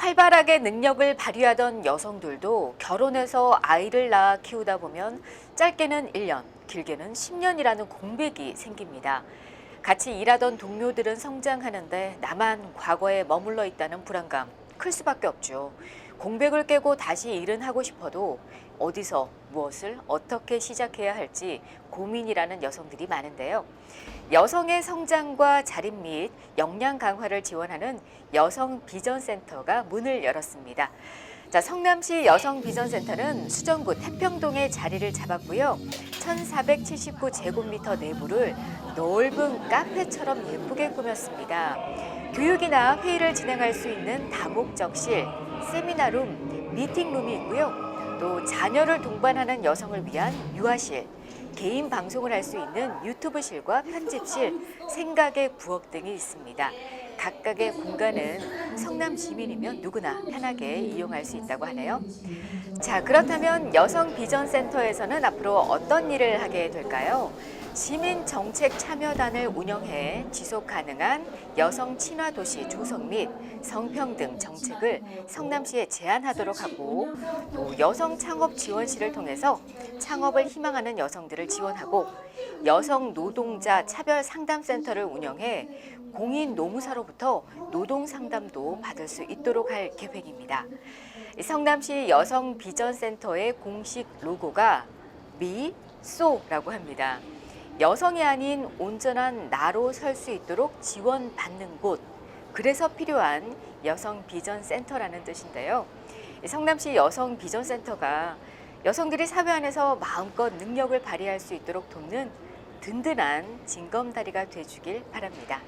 활발하게 능력을 발휘하던 여성들도 결혼해서 아이를 낳아 키우다 보면 짧게는 1년, 길게는 10년이라는 공백이 생깁니다. 같이 일하던 동료들은 성장하는데 나만 과거에 머물러 있다는 불안감 클 수밖에 없죠. 공백을 깨고 다시 일은 하고 싶어도 어디서 무엇을 어떻게 시작해야 할지 고민이라는 여성들이 많은데요. 여성의 성장과 자립 및 역량 강화를 지원하는 여성 비전 센터가 문을 열었습니다. 자, 성남시 여성 비전 센터는 수정구 태평동에 자리를 잡았고요. 1479 제곱미터 내부를 넓은 카페처럼 예쁘게 꾸몄습니다. 교육이나 회의를 진행할 수 있는 다목적실, 세미나룸, 미팅룸이 있고요. 또 자녀를 동반하는 여성을 위한 유아실, 개인 방송을 할 수 있는 유튜브실과 편집실, 생각의 부엌 등이 있습니다. 각각의 공간은 성남 시민이면 누구나 편하게 이용할 수 있다고 하네요. 자, 그렇다면 여성 비전 센터에서는 앞으로 어떤 일을 하게 될까요? 시민 정책 참여단을 운영해 지속 가능한 여성 친화 도시 조성 및 성평등 정책을 성남시에 제안하도록 하고 또 여성 창업 지원실을 통해서 창업을 희망하는 여성들을 지원하고 여성 노동자 차별 상담센터를 운영해 공인 노무사로부터 노동 상담도 받을 수 있도록 할 계획입니다. 성남시 여성 비전센터의 공식 로고가 미소라고 합니다. 여성이 아닌 온전한 나로 설 수 있도록 지원받는 곳. 그래서 필요한 여성 비전 센터라는 뜻인데요. 성남시 여성 비전 센터가 여성들이 사회 안에서 마음껏 능력을 발휘할 수 있도록 돕는 든든한 징검다리가 돼주길 바랍니다.